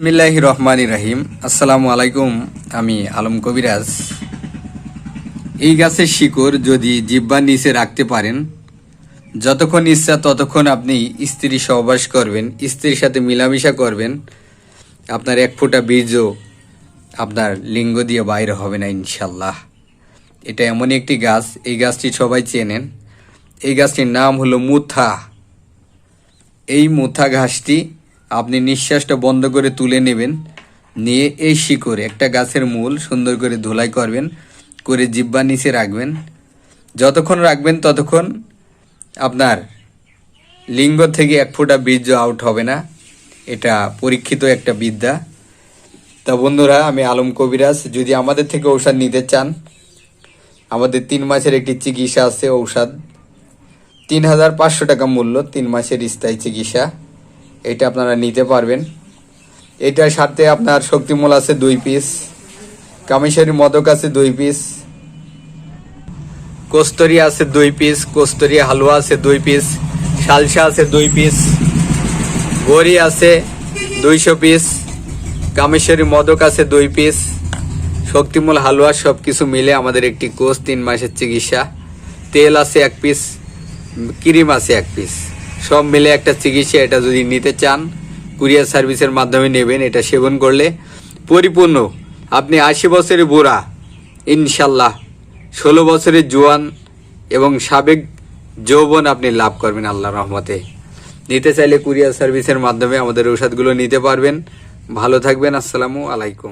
মিল্লাহ রহমান রাহিম। আসসালামু আলাইকুম, আমি আলম কবিরাজ। এই গাছের শিকড় যদি জিব্বার নিচে রাখতে পারেন, যতক্ষণ ইচ্ছা ততক্ষণ আপনি স্ত্রী সহবাস করবেন, স্ত্রীর সাথে মিলামিশা করবেন, আপনার এক ফোঁটা বীর্য আপনার লিঙ্গ দিয়ে বাইরে হবে না ইনশাল্লাহ এটা এমন একটি গাছ, এই গাছটি সবাই চেনেন। এই গাছটির নাম হলো মুথা। এই মুথা ঘাসটি আপনি নিঃশ্বাসটা বন্ধ করে তুলে নেবেন। নিয়ে এই শিকড় একটা গাছের মূল সুন্দর করে ধুলাই করবেন, করে জিব্বা নিচে রাখবেন। যতক্ষণ রাখবেন ততক্ষণ আপনার লিঙ্গ থেকে এক ফোঁটা বীর্য আউট হবে না। এটা পরীক্ষিত একটা বিদ্যা। তা বন্ধুরা, আমি আলম কবিরাজ। যদি আমাদের থেকে ঔষধ নিতে চান, আমাদের তিন মাসের একটি চিকিৎসা আছে ঔষধ। তিন হাজার পাঁচশো টাকা মূল্য তিন মাসের স্থায়ী চিকিৎসা। এটা আপনারা নিতে পারবেন। এটার সাথে আপনার শক্তিমূল আছে দুই পিস কামেশ্বরী মদক আছে দুই পিস কস্তরি আছে দুই পিস কস্তরি হালুয়া আছে দুই পিস সালসা আছে দুই পিস গড়ি আছে দুইশো পিস কামেশ্বরী মদক আছে দুই পিস শক্তিমূল হালুয়া সব কিছু মিলে আমাদের একটি কোর্স তিন মাসের চিকিৎসা। তেল আছে এক পিস ক্রিম আছে এক পিস সব মিলে একটা চিকিৎসা এটা যদি নিতে চান, কুরিয়ার সার্ভিসের মাধ্যমে নেবেন, এটা সেবন করলে পরিপূর্ণ। আপনি আশি বছরের বুড়া, ইনশাল্লাহ। ষোলো বছরের জোয়ান এবং সাবেক যৌবন আপনি লাভ করবেন আল্লাহ রহমতে। নিতে চাইলে কুরিয়ার সার্ভিসের মাধ্যমে আমাদের ঔষধগুলো নিতে পারবেন। ভালো থাকবেন, আসসালামু আলাইকুম।